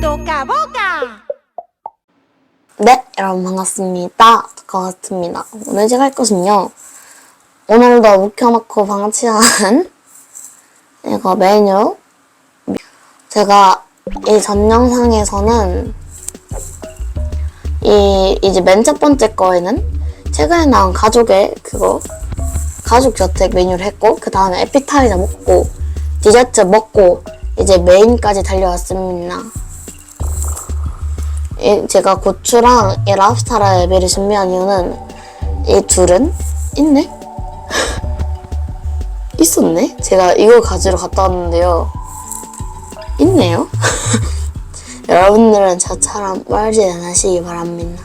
Toca boca. 네, 여러분 반갑습니다. 반갑습니다. 오늘 제가 할 것은요. 오늘도 묵혀놓고 방치한 이거 메뉴. 제가 이 전 영상에서는 이 이제 맨 첫 번째 거에는 최근에 나온 가족의 그거 가족 저택 메뉴를 했고 그 다음에 에피타이저 먹고 디저트 먹고 이제 메인까지 달려왔습니다. 이 제가 고추랑 이 랍스타라 앱을 준비한 이유는 이 둘은 있네? 있었네? 제가 이거 가지러 갔다 왔는데요. 있네요? 여러분들은 저처럼 멀지 않으시기 바랍니다.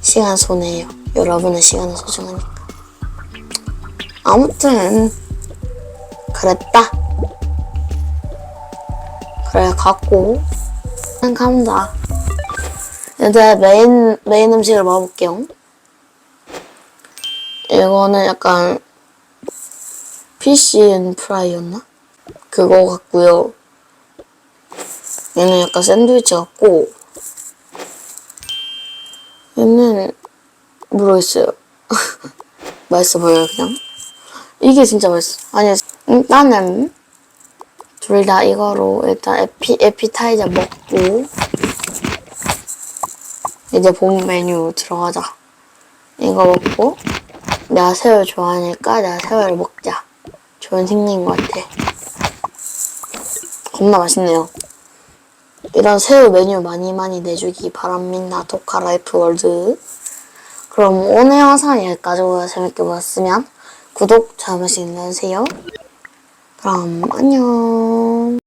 시간 손해예요. 여러분의 시간은 소중하니까. 아무튼 그랬다. 그래 갖고 그냥 갑니다. 이제 메인 메인 음식을 먹어볼게요. 이거는 약간 피쉬 프라이였나? 그거 같고요. 얘는 약간 샌드위치 같고 얘는 모르겠어요. 맛있어 보여요 그냥. 이게 진짜 맛있어. 아니 일단은 둘 다 이거로 일단 에피 에피타이저 먹고 이제 본 메뉴 들어가자. 이거 먹고 내가 새우 좋아하니까 내가 새우를 먹자. 좋은 생각인 것 같아. 겁나 맛있네요. 이런 새우 메뉴 많이 많이 내주기 바랍니다. 도카 라이프 월드. 그럼 오늘 영상 여기까지고요. 재밌게 보셨으면 구독, 말씀 눌러주세요. 그럼 안녕.